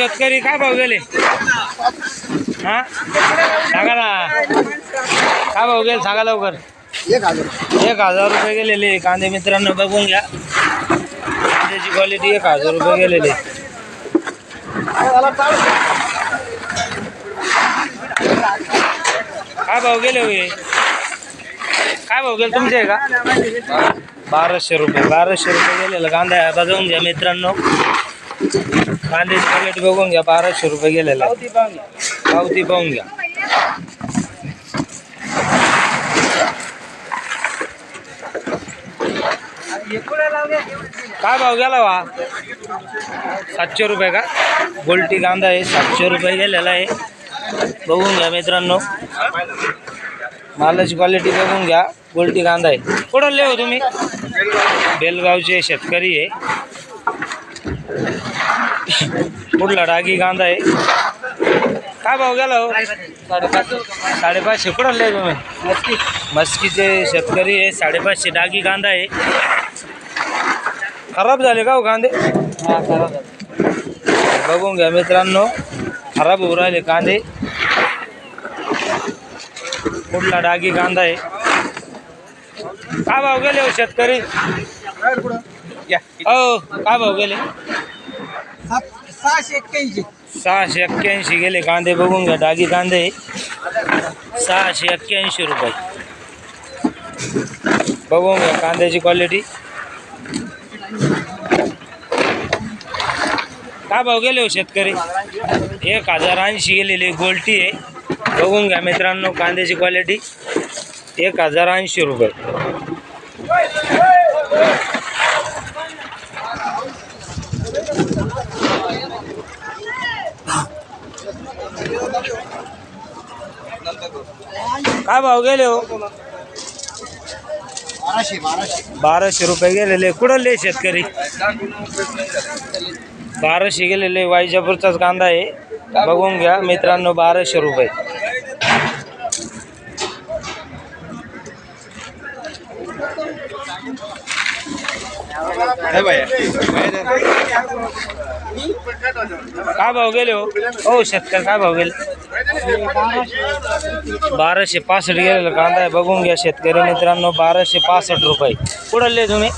शेतकरी काय भाव गेले? हा? सांगा ना. काय भाव गेले? सांगा लवकर. एक हजार. एक हजार रुपये गेलेले. कांदे मित्रांनो बघून घ्या. कांद्याची क्वालिटी एक हजार रुपये गेलेले. काय भाव गेले होय? काय भाव गेले तुमचे का? बाराशे रुपये बाराशे रुपये गेलेलं कांदा. आता जाऊन घ्या मित्रांनो. कांद्याची क्वालिटी बघून घ्या बाराशे रुपये गेलेला आहे पावती पाहून घ्या. काय भाव गेला वा? सातशे रुपये का? गोल्टी कांदा आहे सातशे रुपये गेलेला आहे. बघून घ्या मित्रांनो. मालाची क्वालिटी बघून घ्या. गोलटी कांदा आहे. कुठं लिहो तुम्ही? बेलगावचे शेतकरी आहे. कुठला डागी कांदा आहे? काय भाव गेला हो? साडेपाचशे. कुठं लिहि तुम्ही? मस्कीचे शेतकरी आहे साडेपाचशे डागी कांदा आहे. खराब झाले का हो कांदे? बघून घ्या मित्रांनो खराब होऊ राहिले कांदे. कुठला डागी कांदा आहे? काय भाव गेले हो शेतकरी? या. हो काय भाव गेले? सहाशे एक्क्याऐंशी. सहाशे एक्क्याऐंशी गेले कांदे बघून घ्या डागी कांदे. सहाशे एक्क्याऐंशी रुपये. बघून घ्या कांद्याची क्वालिटी काय भाव गेले हो शेतकरी? एक हजार ऐंशी गेलेली गोल्टी आहे. बघून घ्या मित्रांनो कांद्याची क्वालिटी एक हजार ऐंशी रुपये. काय भाव गेले हो? बाराशे रुपये गेलेले. कुठं ले शेतकरी? बाराशे गेलेले. वायजापूरचाच कांदा आहे. बघून घ्या मित्रांनो बाराशे रुपये. काय भाव गेले हो? हो शेतकरी काय भाव गेले? बाराशे पासष्ट गेलेला कांदा आहे. बघून घ्या शेतकरी मित्रांनो बाराशे पासष्ट रुपये. कुठले तुम्ही?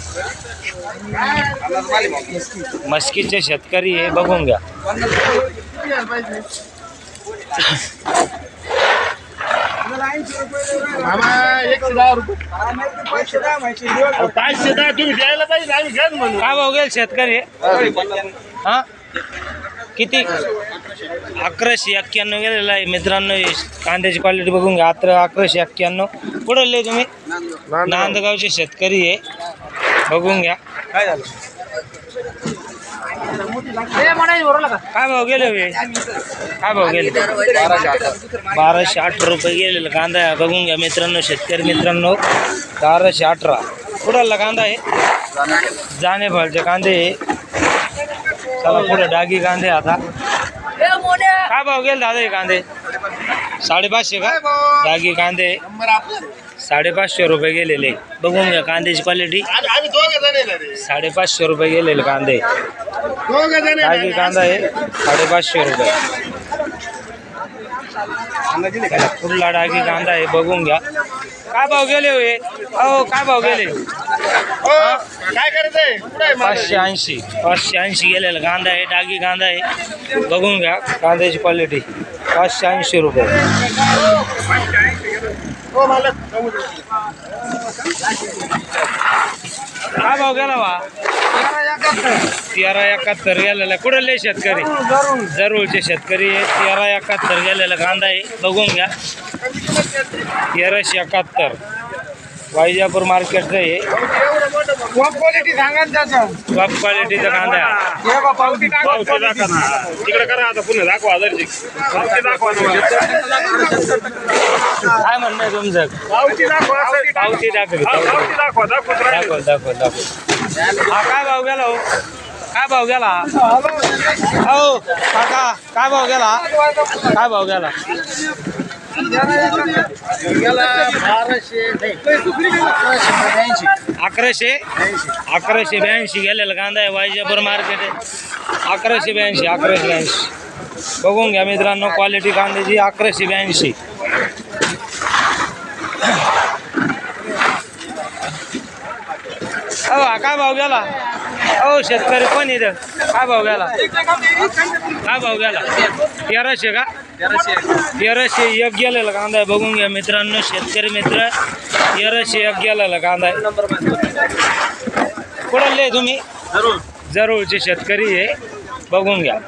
मस्कीचे शेतकरी हे बघून घ्या. मामा एकशे दहा रुपये. पाचशे दहा तुम्ही द्यायला पाहिजे आम्ही घ्या म्हणून. काय गेले शेतकरी? हा? किती? अकराशे एक्क्याण्णव गेलेला आहे. मित्रांनो कांद्याची क्वालिटी बघून घ्या. अकरा अकराशे एक्क्याण्णव. कुठले तुम्ही? नांदगावचे शेतकरी आहे. बघून घ्या. काय झालं? काय भाव बाराशे अठरा रुपये गेलेला कांदा आहे. बघून घ्या मित्रांनो, शेतकरी मित्रांनो. बाराशे अठरा. कुठाला कांदा आहे? जाणे फळचे कांदे. चला, पुढे डागी कांदे आता. काय भाव गेले दादा हे कांदे? साडेपाचशे का? डागी कांदे. साडेपाचशे रुपये गेलेले. बघून घ्या कांद्याची क्वालिटी साडेपाचशे रुपये गेलेले कांदे. डागी कांदा आहे. साडेपाचशे रुपये. कुठला डागी कांदा आहे बघून घ्या. काय भाव गेले होय अहो काय भाव गेले? हो, काय करायचंय? पाचशे ऐंशी. पाचशे ऐंशी गेलेला कांदा आहे डागी कांदा आहे. बघून घ्या कांद्याची क्वालिटी पाचशे ऐंशी रुपये. हो काय भाव गेला वा तेरा एकाहत्तर गेलेला कुठं लय शेतकरी? जरूरचे शेतकरी तेरा एकाहत्तर गेलेला कांदा आहे. बघून घ्या. तेराशे एकाहत्तर. वायजापूर मार्केटचं आहे क्वालिटी सांगा ना त्याचं. टॉप क्वालिटीचा कांदा. आहे हे बा पावती. तिकडे करा आता पुन्हा दाखवा काय म्हणणं आहे तुमचं? पावती दाखवा पावती दाखव दाखवा दाखवा दाखव. हा काय भाव गेला हो? काय भाव गेला? हो काका काय भाव गेला? काय भाव गेला. अकराशे. अकराशे? ब्याऐंशी. गेलेला कांदा आहे वायजापूर मार्केट आहे. अकराशे ब्याऐंशी अकराशे ब्याऐंशी. बघून घ्या मित्रांनो क्वालिटी कांद्याची अकराशे ब्याऐंशी. अहो हा काय भाव गेला? अहो शेतकरी पण इथं. काय भाव गेला? काय भाव गेला? तेराशे का? तेराशे एक. गेलेला कांदा आहे. बघून घ्या मित्रांनो शेतकरी मित्र तेराशे एक गेलेला कांदा आहे. कुठले तुम्ही? जरूरचे शेतकरी आहे. बघून घ्या.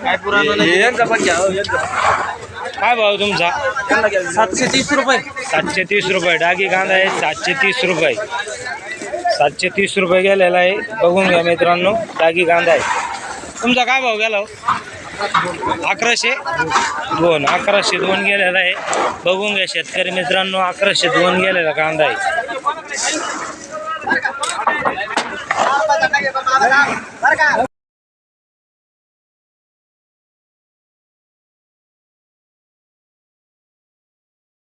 काय भाव तुमचा? सातशे तीस रुपये. सातशे तीस रुपये. डागी कांदा आहे सातशे तीस रुपये. सातशे तीस रुपये गेलेला आहे. बघून घ्या मित्रांनो डागी कांदा आहे. तुमचा काय भाव गेला हो? अकराशे दोन अकराशे दोन गेलेला आहे. बघून घ्या शेतकरी मित्रांनो अकराशे दोन गेलेला कांदा आहे.